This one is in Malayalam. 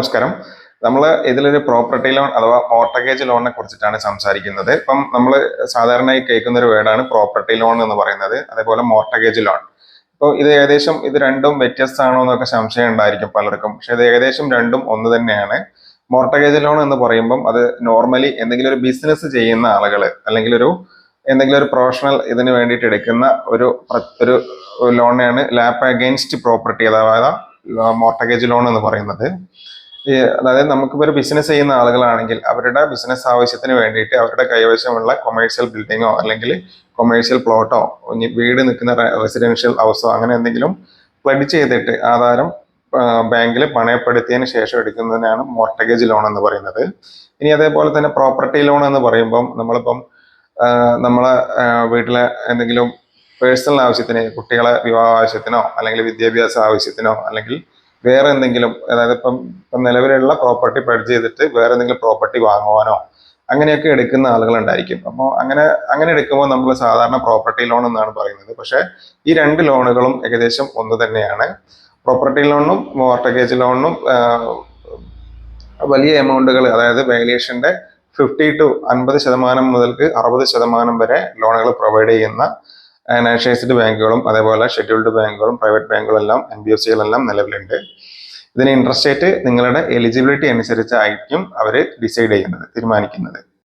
നമസ്കാരം. നമ്മൾ ഇതിലൊരു പ്രോപ്പർട്ടി ലോൺ അഥവാ മോർട്ടഗേജ് ലോണിനെ കുറിച്ചിട്ടാണ് സംസാരിക്കുന്നത്. ഇപ്പം നമ്മൾ സാധാരണയായി കേൾക്കുന്ന ഒരു വേർഡാണ് പ്രോപ്പർട്ടി ലോൺ എന്ന് പറയുന്നത്. അതേപോലെ മോർട്ടഗേജ് ലോൺ ഇപ്പോൾ ഇത് ഏകദേശം ഇത് രണ്ടും വ്യത്യസ്തമാണോ എന്നൊക്കെ സംശയം ഉണ്ടായിരിക്കും പലർക്കും. പക്ഷെ ഇത് ഏകദേശം രണ്ടും ഒന്ന് തന്നെയാണ്. മോർട്ടഗേജ് ലോൺ എന്ന് പറയുമ്പം അത് നോർമലി എന്തെങ്കിലും ഒരു ബിസിനസ് ചെയ്യുന്ന ആളുകൾ അല്ലെങ്കിൽ ഒരു എന്തെങ്കിലും ഒരു പ്രൊഫഷണൽ ഇതിന് വേണ്ടിയിട്ട് എടുക്കുന്ന ഒരു ഒരു ലോണിനെയാണ് ലാപ്പ് അഗെയിൻസ്റ്റ് പ്രോപ്പർട്ടി അതായത് മോർട്ടഗേജ് ലോൺ എന്ന് പറയുന്നത്. അതായത് നമുക്കിപ്പോൾ ഒരു ബിസിനസ് ചെയ്യുന്ന ആളുകളാണെങ്കിൽ അവരുടെ ബിസിനസ് ആവശ്യത്തിന് വേണ്ടിയിട്ട് അവരുടെ കൈവശമുള്ള കൊമേഴ്ഷ്യൽ ബിൽഡിങ്ങോ അല്ലെങ്കിൽ കൊമേഴ്ഷ്യൽ പ്ലോട്ടോ വീട് നിൽക്കുന്ന റെസിഡൻഷ്യൽ ഹൗസോ അങ്ങനെ എന്തെങ്കിലും പ്ലഡ് ചെയ്തിട്ട് ആധാരം ബാങ്കിൽ പണയപ്പെടുത്തിയതിന് ശേഷം എടുക്കുന്നതിനാണ് മോർട്ടഗേജ് ലോൺ എന്ന് പറയുന്നത്. ഇനി അതേപോലെ തന്നെ പ്രോപ്പർട്ടി ലോൺ എന്ന് പറയുമ്പം നമ്മളിപ്പം നമ്മളെ വീട്ടിലെ എന്തെങ്കിലും പേഴ്സണൽ ആവശ്യത്തിന് കുട്ടികളെ വിവാഹ ആവശ്യത്തിനോ അല്ലെങ്കിൽ വിദ്യാഭ്യാസ ആവശ്യത്തിനോ അല്ലെങ്കിൽ വേറെ എന്തെങ്കിലും അതായത് ഇപ്പം ഇപ്പം നിലവിലുള്ള പ്രോപ്പർട്ടി പെഡ് ചെയ്തിട്ട് വേറെ എന്തെങ്കിലും പ്രോപ്പർട്ടി വാങ്ങുവാനോ അങ്ങനെയൊക്കെ എടുക്കുന്ന ആളുകളുണ്ടായിരിക്കും അപ്പോൾ അങ്ങനെ അങ്ങനെ എടുക്കുമ്പോൾ നമ്മൾ സാധാരണ പ്രോപ്പർട്ടി ലോൺ എന്നാണ് പറയുന്നത്. പക്ഷേ ഈ രണ്ട് ലോണുകളും ഏകദേശം ഒന്ന് തന്നെയാണ്. പ്രോപ്പർട്ടി ലോണും മോർട്ടഗേജ് ലോണും വലിയ എമൗണ്ടുകൾ അതായത് വാല്യുവേഷന്റെ ഫിഫ്റ്റി ടു അൻപത് ശതമാനം മുതൽക്ക് അറുപത് ശതമാനം വരെ ലോണുകൾ പ്രൊവൈഡ് ചെയ്യുന്ന നാഷണലൈസ്ഡ് ബാങ്കുകളും അതേപോലെ ഷെഡ്യൂൾഡ് ബാങ്കുകളും പ്രൈവറ്റ് ബാങ്കുകളും എല്ലാം എൻ ബി എഫ് സികളെല്ലാം നിലവിലുണ്ട്. ഇതിന് ഇൻട്രസ്റ്റ് റേറ്റ് നിങ്ങളുടെ എലിജിബിലിറ്റി അനുസരിച്ചായിരിക്കും അവർ ഡിസൈഡ് ചെയ്യുന്നത് തീരുമാനിക്കുന്നത്.